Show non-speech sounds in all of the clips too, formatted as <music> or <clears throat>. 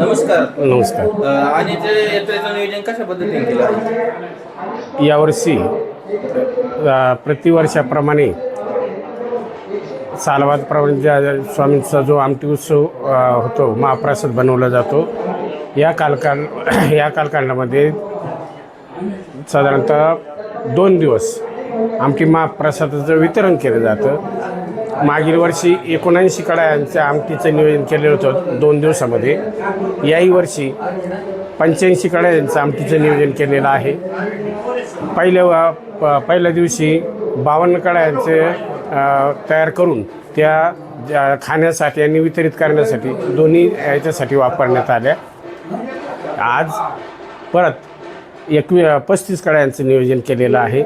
नमस्कार. नमस्कार. अ, आणि ते यात्रेचं नियोजन कशा पद्धतीने केलं? आहे? यावर्षी अ, प्रतिवर्षाप्रमाणे सालवादप्रमाणे ज्या स्वामींचा जो आमटी उत्सव अ, होतो महाप्रसाद बनवला जातो या कालकाल <clears throat> या कालखंडामध्ये साधारणतः दोन दिवस आमटी महाप्रसादाचं वितरण केलं जातं. मागील वर्षी एकोणऐंशी कडायांच्या आमटीचं नियोजन केलेलं होतं दोन दिवसामध्ये. याही वर्षी पंच्याऐंशी कडायांचं आमटीचं नियोजन केलेलं आहे. पहिल्या प पहिल्या दिवशी बावन्न कडायांचे तयार करून त्या ज्या खाण्यासाठी आणि वितरित करण्यासाठी दोन्ही याच्यासाठी वापरण्यात आल्या. आज परत एकवी पस्तीस कड्यांचं नियोजन केलेलं आहे.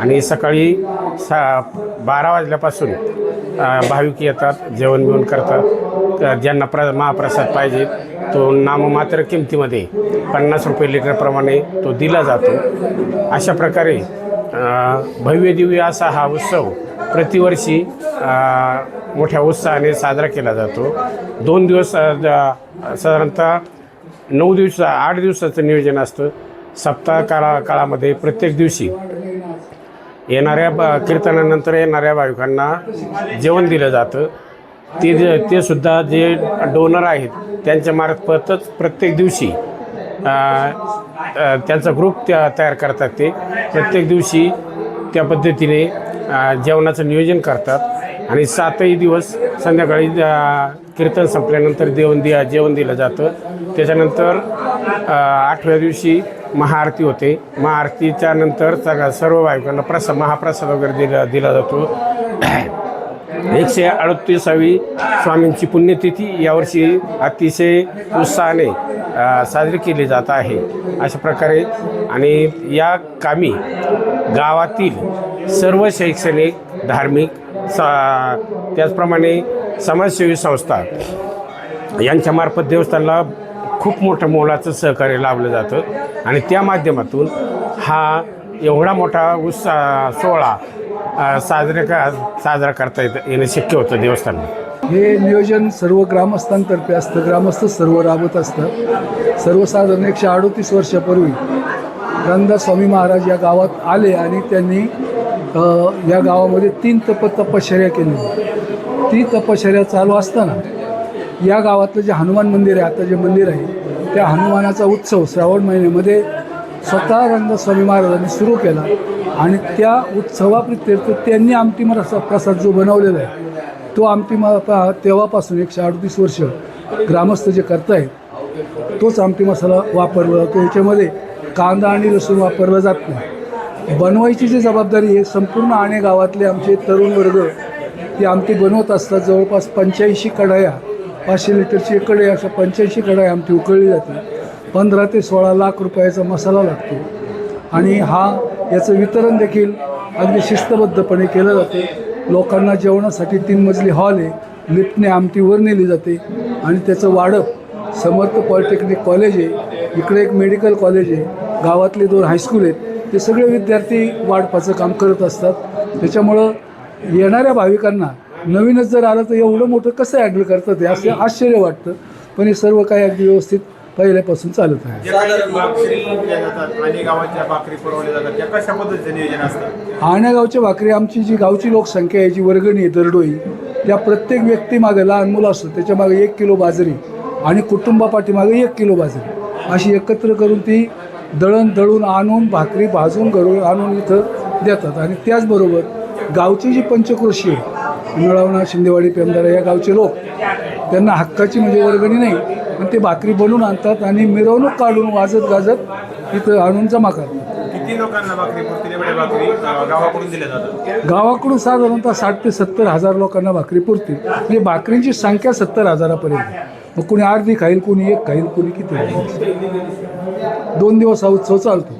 आणि सकाळी सा बारा वाजल्यापासून भाविक येतात जेवण बिवण करतात. ज्यांना प्र महाप्रसाद पाहिजे तो नाममात्र किमतीमध्ये पन्नास रुपये लिटरप्रमाणे तो दिला जातो. अशा प्रकारे अ, भव्य दिव्य असा हा उत्सव प्रतिवर्षी मोठ्या उत्साहाने साजरा केला जातो. दोन दिवस साधारणतः नऊ दिवसा आठ दिवसाचं नियोजन असतं. सप्ताह काळा काळामध्ये प्रत्येक दिवशी येणाऱ्या ब कीर्तनानंतर येणाऱ्या भाविकांना जेवण दिलं जातं. ते जे ते सुद्धा जे डोनर आहेत त्यांच्या मार्फतच प्रत्येक दिवशी त्यांचा ग्रुप त्या तयार करतात ते. प्रत्येक दिवशी त्या पद्धतीने जेवणाचं नियोजन करतात. आणि सातही दिवस संध्याकाळी कीर्तन संपल्यानंतर देवण दिया जेवण दिलं जातं. त्याच्यानंतर आठव्या दिवशी महाआरती होते. महाआरतीच्या नंतर सगळ्या सर्व भाविकांना प्रसाद महाप्रसाद वगैरे दिला दिला जातो. एकशे अडतीसावी स्वामींची पुण्यतिथी यावर्षी अतिशय उत्साहाने साजरी केली जात आहे. अशा प्रकारे आणि या कामी गावातील सर्व शैक्षणिक धार्मिक सा त्याचप्रमाणे समाजसेवी संस्था यांच्यामार्फत देवस्थानला खूप मोठं मोलाचं सहकार्य लाभलं जातं. आणि त्या माध्यमातून हा एवढा मोठा उत्साह सोहळा साजरे का साजरा करता येत येणं शक्य होतं देवस्थान हे नियोजन सर्व ग्रामस्थांतर्फे असतं. ग्रामस्थ सर्व राबत असतं. सर्वसाधारण एकशे अडोतीस वर्षापूर्वी रंगदास स्वामी महाराज या गावात आले आणि त्यांनी या गावामध्ये तीन तप तपश्चर्या केली ती तपश्चर्या चालू असताना या गावातलं जे हनुमान मंदिर आहे आता जे मंदिर आहे त्या हनुमानाचा उत्सव श्रावण महिन्यामध्ये स्वतः रंगस्वामी महाराजांनी सुरू केला आणि त्या उत्सवाप्रित्यर्थ त्यांनी आमटी मराठा प्रसाद जो बनवलेला आहे तो आमटी मा तेव्हापासून एकशे अडतीस वर्ष ग्रामस्थ जे करतायत तोच आमटी मसाला वापरला जातो. याच्यामध्ये कांदा आणि लसूण वापरला जात नाही. बनवायची जी जबाबदारी आहे संपूर्ण आणे गावातले आमचे तरुण वर्ग ती आमटी बनवत असतात. जवळपास पंच्याऐंशी कढाया पाचशे लिटरची एक कढई अशा पंच्याऐंशी कढाई आमची उकळली जाते. पंधरा ते सोळा लाख रुपयाचा मसाला लागतो. आणि हा याचं वितरण देखील अगदी शिस्तबद्धपणे केलं जाते. लोकांना जेवणासाठी तीन मजली हॉल आहे. लिफ्टने आमटी वर नेली जाते. आणि त्याचं वाढप समर्थ पॉलिटेक्निक कॉलेज आहे. इकडे एक मेडिकल कॉलेज आहे. गावातले दोन हायस्कूल आहेत. ते सगळे विद्यार्थी वाढपाचं काम करत असतात. त्याच्यामुळं येणाऱ्या भाविकांना नवीनच जर आलं तर एवढं मोठं कसं हँडल करतात हे? असं आश्चर्य वाटतं. पण हे सर्व काही अगदी व्यवस्थित पहिल्यापासून चालत आहे. आण्यागावच्या भाकरी आमची जी गावची लोकसंख्या आहे जी वर्गणी आहे दरडोई त्या प्रत्येक व्यक्तीमागे लहान मुलं असतो त्याच्यामागे एक किलो बाजरी आणि कुटुंबापाठीमागे एक किलो बाजरी. अशी एकत्र करून ती दळण दळून आणून भाकरी भाजून घरून आणून इथं देतात. आणि त्याचबरोबर गावची जी पंचकृषी आहे मिळवणा शिंदेवाडी पेमदारा या गावचे लोक. त्यांना हक्काची म्हणजे वर्गणी नाही पण ते भाकरी बनवून आणतात आणि मिरवणूक काढून वाजत गाजत इथं आणून जमा करतात. किती लोकांना भाकरी पुरतील एवढ्या भाकरी अं, गावाकडून दिल्या जातात. गावाकडून साधारणतः साठ ते सत्तर हजार लोकांना भाकरी पुरतील. म्हणजे भाकरींची संख्या सत्तर हजारापर्यंत. मग कुणी अर्धी खाईल कुणी एक खाईल कुणी किती खाईल. दोन दिवस हा उत्सव चालतो.